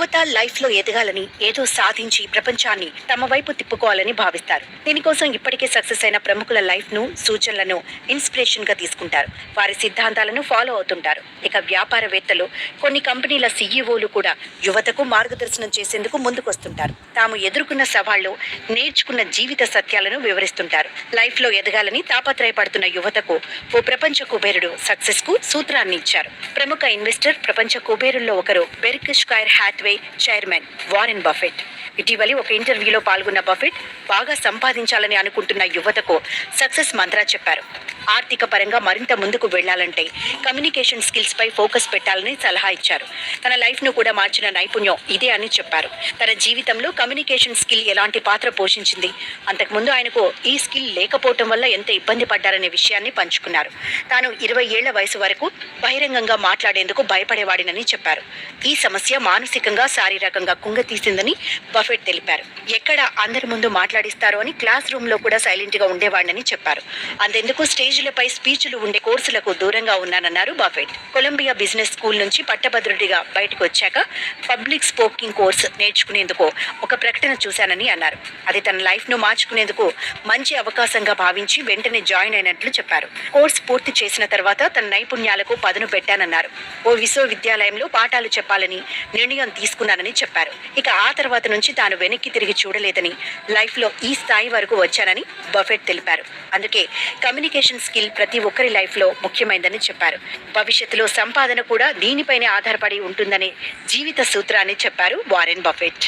లైఫ్లో ఎదగాలని ఏదో సాధించి ప్రపంచాన్ని తమ వైపు తిప్పుకోవాలని భావిస్తారు. దీనికోసం ఇప్పటికే సక్సెస్ అయిన ప్రముఖుల లైఫ్ను సూచనలను ఇన్స్పిరేషన్గా తీసుకుంటారు. వారి సిద్ధాంతాలను ఫాలో అవుతుంటారు. ఇక వ్యాపారవేత్తలు కొన్ని కంపెనీల సీఈఓలు కూడా యువతకు మార్గదర్శనం చేసేందుకు ముందుకొస్తుంటారు. తాము ఎదుర్కొన్న సవాళ్ళు నేర్చుకున్న జీవిత సత్యాలను వివరిస్తుంటారు. లైఫ్లో ఎదగాలని తాపత్రయపడుతున్న యువతకు ఓ ప్రపంచ కుబేరుడు సక్సెస్కు సూత్రాన్ని ఇచ్చారు ప్రముఖ ఇన్వెస్టర్ ప్రపంచ కుబేరుల్లో ఒకరు Berkshire hat Hathaway chairman Warren Buffett ఇటీవలి ఒక ఇంటర్వ్యూలో పాల్గొన్న బఫెట్ బాగా సంపాదించాలని అనుకుంటున్న యువతకు సక్సెస్ మంత్రా చెప్పారు. ఆర్థిక పరంగా మరింత ముందుకు వెళ్ళాలంటే కమ్యూనికేషన్ స్కిల్స్ పై ఫోకస్ పెట్టాలని సలహా ఇచ్చారు. తన లైఫ్ను కూడా మార్చిన నైపుణ్యం ఇదే అని చెప్పారు. తన జీవితంలో కమ్యూనికేషన్ స్కిల్ ఎలాంటి పాత్ర పోషించింది? అంతకుముందు ఆయనకు ఈ స్కిల్ లేకపోవటం వల్ల ఎంత ఇబ్బంది పడ్డారనే విషయాన్ని పంచుకున్నారు. తాను ఇరవై ఏళ్ళ వయసు వరకు బహిరంగంగా మాట్లాడేందుకు భయపడేవాడినని చెప్పారు. ఈ సమస్య మానసికంగా శారీరకంగా కుంగతీసిందని బఫెట్ తెలిపారు. ఎక్కడ అందరి ముందు మాట్లాడిస్తారో అని క్లాస్ రూమ్లో కూడా సైలెంట్గా చెప్పారు. అంతెందుకు స్టేజ్లపై స్పీచ్లు ఉండే కోర్సులకు దూరంగా ఉన్నానన్నారు బఫెట్. కొలంబియా బిజినెస్ స్కూల్ నుంచి పట్టభద్రుడిగా బయటకు వచ్చాక పబ్లిక్ స్పోకింగ్ కోర్స్ నేర్చుకునేందుకు ఒక ప్రకటన చూశానని అన్నారు. అది తన లైఫ్ను మార్చుకునేందుకు మంచి అవకాశంగా భావించి వెంటనే జాయిన్ అయినట్లు చెప్పారు. కోర్స్ పూర్తి చేసిన తర్వాత తన నైపుణ్యాలకు పదును పెట్టానన్నారు. ఓ విశ్వవిద్యాలయంలో పాఠాలు చెప్పాలని నిర్ణయం తీసుకున్నానని చెప్పారు. ఇక ఆ తర్వాత నుంచి తాను వెనక్కి తిరిగి చూడలేదని లైఫ్లో ఈ స్థాయి వరకు వచ్చానని బఫెట్ తెలిపారు. అందుకే కమ్యూనికేషన్ స్కిల్ ప్రతి ఒక్కరి లైఫ్లో ముఖ్యమైనదని చెప్పారు. భవిష్యత్తులో సంపాదన కూడా దీనిపైనే ఆధారపడి ఉంటుందనే జీవిత సూత్రాన్ని చెప్పారు వారెన్ బఫెట్.